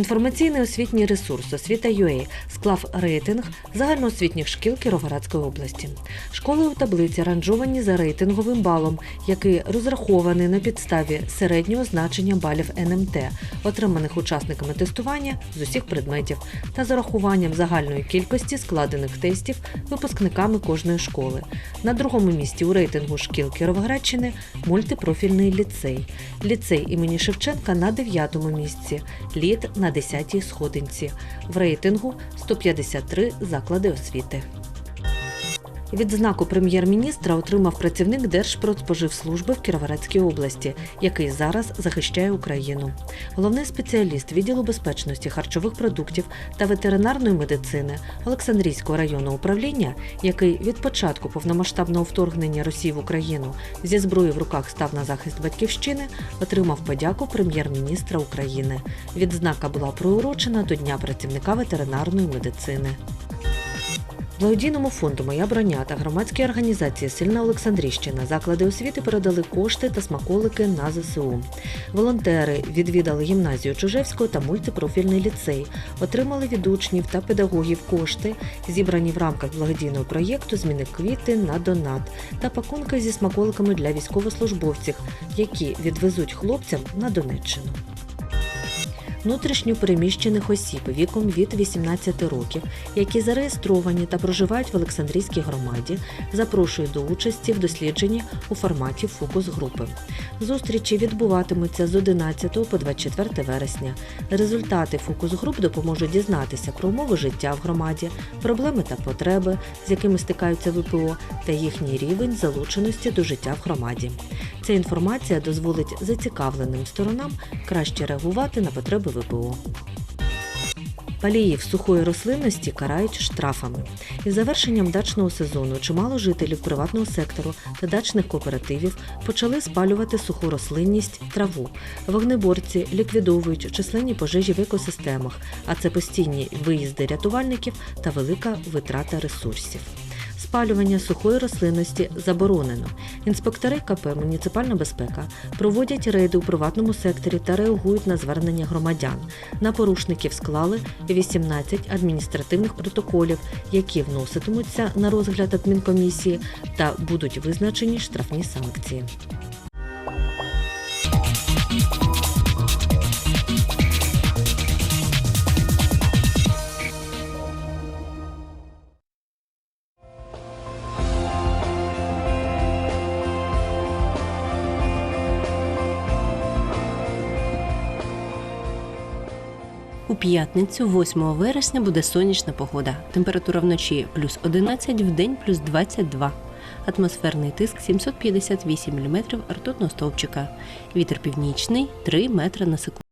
Інформаційний освітній ресурс Освіта UA склав рейтинг загальноосвітніх шкіл Кіровоградської області. Школи у таблиці ранжовані за рейтинговим балом, який розрахований на підставі середнього значення балів НМТ, отриманих учасниками тестування з усіх предметів, та з урахуванням загальної кількості складених тестів випускниками кожної школи. На другому місці у рейтингу шкіл Кіровоградщини мультипрофільний ліцей. Ліцей імені Шевченка на 9-му місці, лід на 10-й сходинці. В рейтингу 153 заклади освіти. Відзнаку прем'єр-міністра отримав працівник Держпродспоживслужби в Кіровоградській області, який зараз захищає Україну. Головний спеціаліст відділу безпечності харчових продуктів та ветеринарної медицини Олександрійського районного управління, який від початку повномасштабного вторгнення Росії в Україну зі зброєю в руках став на захист батьківщини, отримав подяку прем'єр-міністра України. Відзнака була приурочена до Дня працівника ветеринарної медицини. Благодійному фонду Моя броня та громадській організації Сильна Олександрівщина заклади освіти передали кошти та смаколики на ЗСУ. Волонтери відвідали гімназію Чужевського та мультипрофільний ліцей, отримали від учнів та педагогів кошти, зібрані в рамках благодійного проєкту Зміни квіти на донат та пакунки зі смаколиками для військовослужбовців, які відвезуть хлопцям на Донеччину внутрішньо переміщених осіб віком від 18 років, які зареєстровані та проживають в Олександрійській громаді, запрошують до участі в дослідженні у форматі фокус-групи. Зустрічі відбуватимуться з 11 по 24 вересня. Результати фокус-груп допоможуть дізнатися про умови життя в громаді, проблеми та потреби, з якими стикаються ВПО, та їхній рівень залученості до життя в громаді. Ця інформація дозволить зацікавленим сторонам краще реагувати на потреби ВПО. Паліїв сухої рослинності карають штрафами. Із завершенням дачного сезону чимало жителів приватного сектору та дачних кооперативів почали спалювати суху рослинність траву. Вогнеборці ліквідовують численні пожежі в екосистемах, а це постійні виїзди рятувальників та велика витрата ресурсів. Спалювання сухої рослинності заборонено. Інспектори КП Муніципальна безпека проводять рейди у приватному секторі та реагують на звернення громадян. На порушників склали 18 адміністративних протоколів, які вноситимуться на розгляд адмінкомісії та будуть визначені штрафні санкції. У п'ятницю, 8 вересня, буде сонячна погода. Температура вночі плюс 11, вдень плюс 22. Атмосферний тиск 758 мм ртутного стовпчика. Вітер північний 3 метри на секунду.